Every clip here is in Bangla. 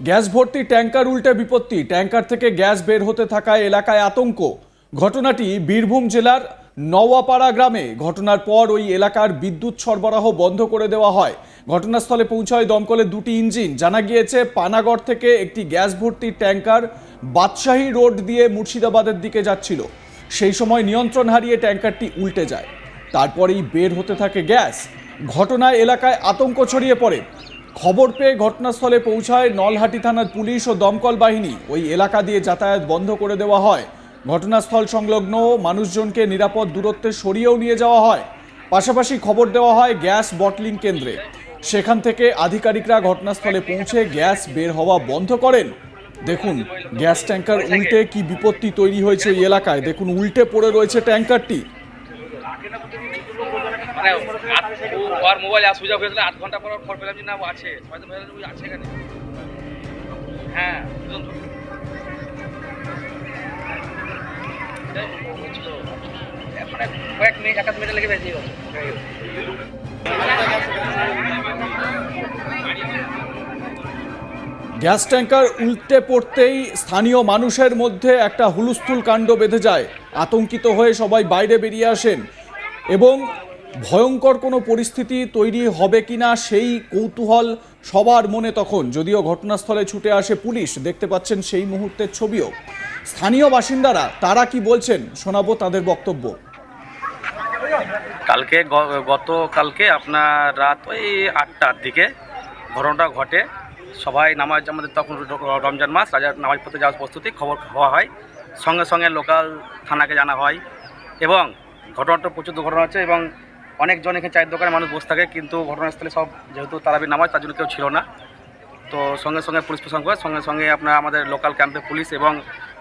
গ্যাস ভর্তি ট্যাঙ্কার উল্টে বিপত্তি। ট্যাঙ্কার থেকে গ্যাস বের হতে থাকায় এলাকায় আতঙ্ক। ঘটনাটি বীরভূম জেলার নওয়াপাড়া গ্রামে। ঘটনার পর ওই এলাকার বিদ্যুৎ সরবরাহ বন্ধ করে দেওয়া হয়। ঘটনাস্থলে পৌঁছায় দমকলের দুটি ইঞ্জিন। জানা গিয়েছে, পানাগড় থেকে একটি গ্যাস ভর্তি ট্যাঙ্কার বাদশাহী রোড দিয়ে মুর্শিদাবাদের দিকে যাচ্ছিল। সেই সময় নিয়ন্ত্রণ হারিয়ে ট্যাঙ্কারটি উল্টে যায়। তারপরেই বের হতে থাকে গ্যাস। ঘটনায় এলাকায় আতঙ্ক ছড়িয়ে পড়ে। খবর পেয়ে ঘটনাস্থলে পৌঁছায় নলহাটি থানার পুলিশ ও দমকল বাহিনী। ওই এলাকা দিয়ে যাতায়াত বন্ধ করে দেওয়া হয়। ঘটনাস্থল সংলগ্ন মানুষজনকে নিরাপদ দূরত্বে সরিয়েও নিয়ে যাওয়া হয়। পাশাপাশি খবর দেওয়া হয় গ্যাস বটলিং কেন্দ্রে। সেখান থেকে আধিকারিকরা ঘটনাস্থলে পৌঁছে গ্যাস বের হওয়া বন্ধ করেন। দেখুন, গ্যাস ট্যাঙ্কার উল্টে কি বিপত্তি তৈরি হয়েছে এই এলাকায়। দেখুন, উল্টে পড়ে রয়েছে ট্যাঙ্কারটি। মোবাইল আর সুইচ অফ হয়েছিল আধ ঘণ্টা পর খবর পেলাম যে না আছে। যে ওই আছে হ্যাঁ কয়েক মিনিট মিনিট লেগে গ্যাস ট্যাঙ্কার উল্টে পড়তেই স্থানীয় মানুষের মধ্যে একটা হুলুস্থুল কাণ্ড বেঁধে যায়। আতঙ্কিত হয়ে সবাই বাইরে বেরিয়ে আসেন এবং ভয়ঙ্কর কোনো পরিস্থিতি তৈরি হবে কিনা সেই কৌতূহল সবার মনে তখন। যদিও ঘটনাস্থলে ছুটে আসে পুলিশ, দেখতে পাচ্ছেন সেই মুহূর্তের ছবিও। স্থানীয় বাসিন্দারা, তারা কি বলছেন? শোনাবো তাদের বক্তব্য। কালকে গ- গতকালকে আপনার রাত ওই আটটার দিকে ঘটনাটা ঘটে। সবাই নামাজ আমাদের তখন রমজান মাস, রাজা নামাজ পড়তে যাওয়ার প্রস্তুতি, খবর হওয়া হয়। সঙ্গে সঙ্গে লোকাল থানাকে জানা হয়। এবং ঘটনাটা প্রচুর দুর্ঘটনা হচ্ছে এবং অনেকজন এখানে চায়ের দোকানে মানুষ বসে থাকে, কিন্তু ঘটনাস্থলে সব যেহেতু তারাবি নামাজ, তার জন্য কেউ ছিল না। তো সঙ্গে সঙ্গে পুলিশ প্রশাসন করে, সঙ্গে সঙ্গে আপনার আমাদের লোকাল ক্যাম্পে পুলিশ এবং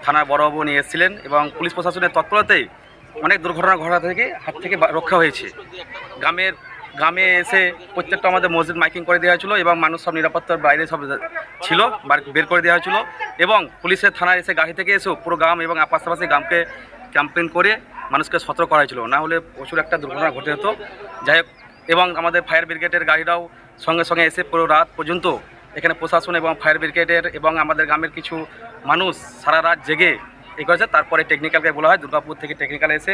থানার বড় বড়বাবু নিয়ে এসেছিলেন এবং পুলিশ প্রশাসনের তৎপরতেই অনেক দুর্ঘটনা ঘটা থেকে, হাত থেকে রক্ষা হয়েছে। গ্রামের, গ্রামে এসে প্রত্যেকটা আমাদের মসজিদ মাইকিং করে দেওয়া হয়েছিল এবং মানুষ সব নিরাপত্তার বাইরে সব ছিল, বের করে দেওয়া হয়েছিল এবং পুলিশের থানায় এসে গাড়ি থেকে এসেও পুরো গ্রাম এবং পাশাপাশি গ্রামকে ক্যাম্পেইন করে মানুষকে সতর্ক করা হয়েছিল। না হলে প্রচুর একটা দুর্ঘটনা ঘটে যেত। যাই হোক, এবং আমাদের ফায়ার ব্রিগেডের গাড়িরাও সঙ্গে সঙ্গে এসে পুরো রাত পর্যন্ত এখানে প্রশাসন এবং ফায়ার ব্রিগেডের এবং আমাদের গ্রামের কিছু মানুষ সারা রাত জেগে এ করেছে। তারপরে টেকনিক্যালকে বলা হয়, দুর্গাপুর থেকে টেকনিক্যাল এসে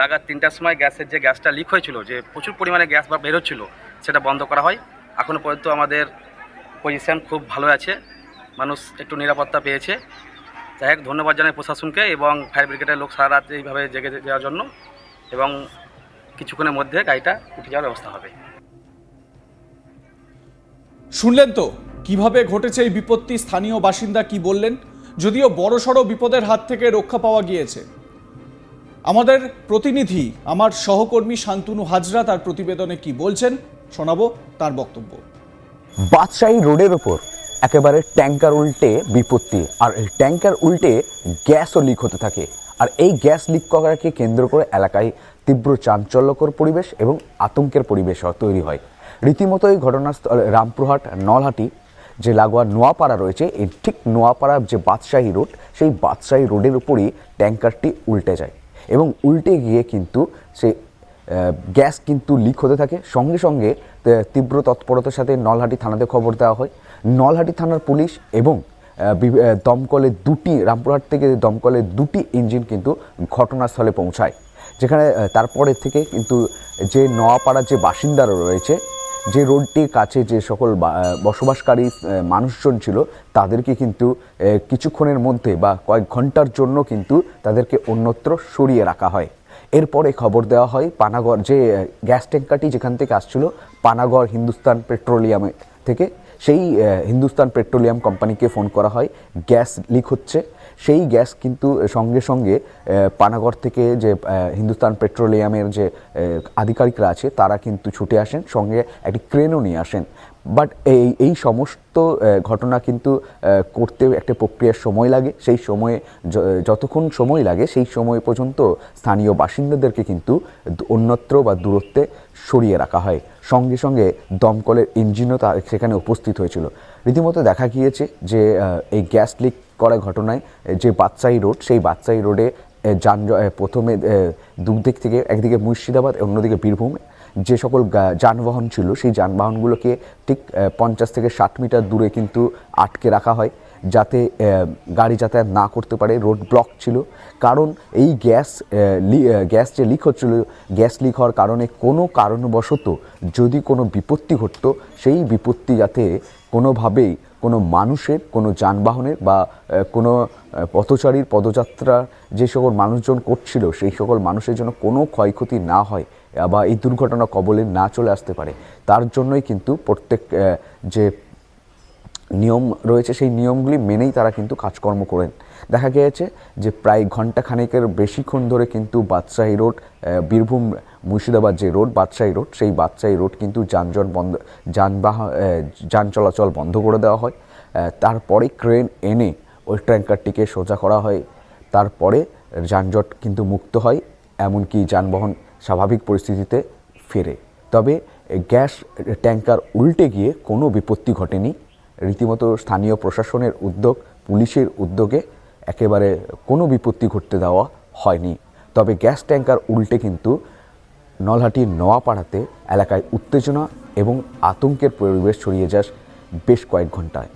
লাগাত তিনটার সময় গ্যাসের যে গ্যাসটা লিক হয়েছিল, যে প্রচুর পরিমাণে গ্যাস বা বেরোচ্ছিল সেটা বন্ধ করা হয়। এখনও পর্যন্ত আমাদের পজিশান খুব ভালো আছে। মানুষ একটু নিরাপত্তা পেয়েছে। যাই হোক ধন্যবাদ জানাই প্রশাসনকে এবং ফায়ার ব্রিগেডের লোক সারা রাত এইভাবে জেগে দেওয়ার জন্য এবং কিছুক্ষণের মধ্যে গাড়িটা উঠে যাওয়ার ব্যবস্থা হবে। শুনলেন তো কীভাবে ঘটেছে এই বিপত্তি? স্থানীয় বাসিন্দা কি বললেন? যদিও বড়সড় বিপদের হাত থেকে রক্ষা পাওয়া গিয়েছে। আমাদের প্রতিনিধি আমার সহকর্মী শান্তনু হাজরা তার প্রতিবেদনে কি বলছেন শোনাবো তার বক্তব্য। বাদশাহী রোডের ওপর একেবারে ট্যাঙ্কার উল্টে বিপত্তি। আর এই ট্যাঙ্কার উল্টে গ্যাসও লিক হতে থাকে। আর এই গ্যাস লিক করাকে কেন্দ্র করে এলাকায় তীব্র চাঞ্চল্যকর পরিবেশ এবং আতঙ্কের পরিবেশ তৈরি হয়। রীতিমতো এই ঘটনাস্থল রামপুরহাট, নলহাটি যে লাগোয়া নোয়াপাড়া রয়েছে, এই ঠিক নোয়াপাড়া যে বাদশাহী রোড, সেই বাদশাহী রোডের উপরই ট্যাঙ্কারটি উল্টে যায়। এবং উল্টে গিয়ে কিন্তু সে গ্যাস কিন্তু লিক হতে থাকে। সঙ্গে সঙ্গে তীব্র তৎপরতার সাথে নলহাটি থানাতে খবর দেওয়া হয়। নলহাটি থানার পুলিশ এবং দমকলের দুটি, রামপুরহাট থেকে দমকলের দুটি ইঞ্জিন কিন্তু ঘটনাস্থলে পৌঁছায়। যেখানে তারপরে থেকে কিন্তু যে নোয়াপাড়ার যে বাসিন্দারা রয়েছে, যে রোডটির কাছে যে সকল বসবাসকারী মানুষজন ছিল, তাদেরকে কিন্তু কিছুক্ষণের মধ্যে বা কয়েক ঘণ্টার জন্য কিন্তু তাদেরকে অন্যত্র সরিয়ে রাখা হয়। এরপরে খবর দেওয়া হয়, পানাগড় যে গ্যাস ট্যাঙ্কারটি যেখান থেকে আসছিল, পানাগড় হিন্দুস্তান পেট্রোলিয়ামে থেকে সেই হিন্দুস্তান পেট্রোলিয়াম কোম্পানিকে ফোন করা হয়। গ্যাস লিক হচ্ছে। সেই গ্যাস কিন্তু সঙ্গে সঙ্গে পানাগড় থেকে যে হিন্দুস্তান পেট্রোলিয়ামের যে আধিকারিকরা আছে, তারা কিন্তু ছুটে আসেন, সঙ্গে একটি ক্রেনও নিয়ে আসেন। বাট এই এই সমস্ত ঘটনা কিন্তু করতে একটা প্রক্রিয়ার সময় লাগে। সেই সময়ে যতক্ষণ সময় লাগে, সেই সময় পর্যন্ত স্থানীয় বাসিন্দাদেরকে কিন্তু অন্যত্র বা দূরত্বে সরিয়ে রাখা হয়। সঙ্গে সঙ্গে দমকলের ইঞ্জিনও তা সেখানে উপস্থিত হয়েছিল। রীতিমতো দেখা গিয়েছে যে এই গ্যাস লিক করা ঘটনায় যে বাদশাহী রোড, সেই বাদশাহী রোডে যান প্রথমে দুদিক থেকে, একদিকে মুর্শিদাবাদ, অন্যদিকে বীরভূম, যে সকল যানবাহন ছিল, সেই যানবাহনগুলোকে ঠিক পঞ্চাশ থেকে ষাট মিটার দূরে কিন্তু আটকে রাখা হয়। যাতে গাড়ি যাতায়াত না করতে পারে, রোড ব্লক ছিল। কারণ এই গ্যাস গ্যাস যে লিক হচ্ছিল, গ্যাস লিক হওয়ার কারণে কোনো কারণবশত যদি কোনো বিপত্তি ঘটতো, সেই বিপত্তি যাতে কোনোভাবেই কোনো মানুষের, কোনো যানবাহনের বা কোনো পথচারীর পদযাত্রা যে সকল মানুষজন করছিল, সেই সকল মানুষের জন্য কোনো ক্ষয়ক্ষতি না হয় বা এই দুর্ঘটনা কবলে না চলে আসতে পারে। তার জন্যই কিন্তু প্রত্যেক যে নিয়ম রয়েছে, সেই নিয়মগুলি মেনেই তারা কিন্তু কাজকর্ম করেন। দেখা গিয়েছে যে প্রায় ঘণ্টা খানেকের বেশিক্ষণ ধরে কিন্তু বাদশাহী রোড বীরভূম, মুর্শিদাবাদ যে রোড, বাদশাহী রোড, সেই বাদশাহী রোড কিন্তু যানজট বন্ধ যানবাহন যান চলাচল বন্ধ করে দেওয়া হয়। তারপরে ক্রেন এনে ওই ট্যাঙ্কারটিকে সোজা করা হয়। তারপরে যানজট কিন্তু মুক্ত হয়, এমনকি যানবাহন স্বাভাবিক পরিস্থিতিতে ফেরে। তবে গ্যাস ট্যাঙ্কার উল্টে গিয়ে কোনো বিপত্তি ঘটেনি। রীতিমতো স্থানীয় প্রশাসনের উদ্যোগ, পুলিশের উদ্যোগে একেবারে কোনো বিপত্তি ঘটতে দেওয়া হয়নি। তবে গ্যাস ট্যাঙ্কার উল্টে কিন্তু নলহাটির নোয়াপাড়াতে এলাকায় উত্তেজনা এবং আতঙ্কের পরিবেশ ছড়িয়ে যায় বেশ কয়েক ঘন্টায়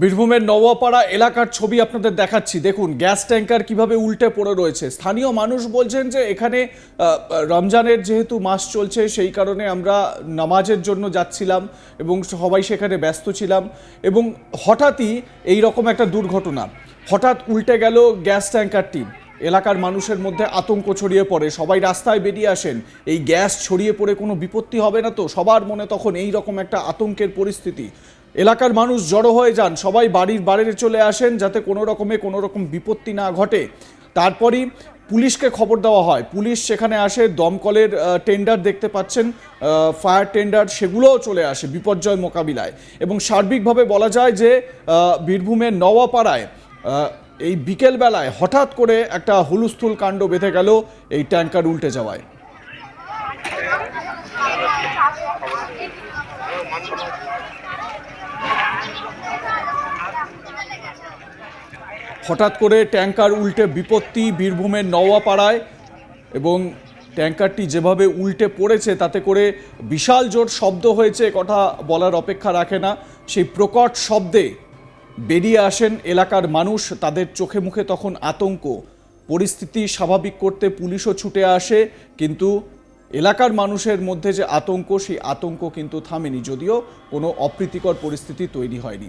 বীরভূমের নওয়াপাড়া এলাকার ছবি আপনাদের দেখাচ্ছি। দেখুন, গ্যাস ট্যাঙ্কার কীভাবে উল্টে পড়ে রয়েছে। স্থানীয় মানুষ বলছেন যে এখানে রমজানের যেহেতু মাস চলছে, সেই কারণে আমরা নামাজের জন্য যাচ্ছিলাম এবং সবাই সেখানে ব্যস্ত ছিলাম এবং হঠাৎই এই রকম একটা দুর্ঘটনা। হঠাৎ উল্টে গেল গ্যাস ট্যাঙ্কারটি। এলাকার মানুষের মধ্যে আতঙ্ক ছড়িয়ে পড়ে। সবাই রাস্তায় বেরিয়ে আসেন। এই গ্যাস ছড়িয়ে পড়ে কোনো বিপত্তি হবে না তো? সবার মনে তখন এই রকম একটা আতঙ্কের পরিস্থিতি। এলাকার মানুষ জড়ো হয়ে যান। সবাই বাড়ির বাইরে চলে আসেন যাতে কোনো রকমে কোনো রকম বিপত্তি না ঘটে। তারপরই পুলিশকে খবর দেওয়া হয়। পুলিশ সেখানে আসে, দমকলের টেন্ডার দেখতে পাচ্ছেন ফায়ার টেন্ডার সেগুলোও চলে আসে বিপর্যয় মোকাবিলায়। এবং সার্বিকভাবে বলা যায় যে বীরভূমের নওয়াপাড়ায় এই বিকেলবেলায় হঠাৎ করে একটা হুলুস্থুল কাণ্ড বেঁধে গেল, এই ট্যাঙ্কার উল্টে যাওয়ায়। হঠাৎ করে ট্যাঙ্কার উল্টে বিপত্তি, বীরভূমের নওয়াপাড়ায় এবং ট্যাঙ্কারটি যেভাবে উল্টে পড়েছে, তাতে করে বিশাল জোর শব্দ হয়েছে কথা বলার অপেক্ষা রাখে না। সেই প্রকট শব্দে বেরিয়ে আসেন এলাকার মানুষ, তাদের চোখে মুখে তখন আতঙ্ক। পরিস্থিতি স্বাভাবিক করতে পুলিশও ছুটে আসে, কিন্তু এলাকার মানুষের মধ্যে যে আতঙ্ক, সেই আতঙ্ক কিন্তু থামেনি, যদিও কোনো অপ্রীতিকর পরিস্থিতি তৈরি হয়নি।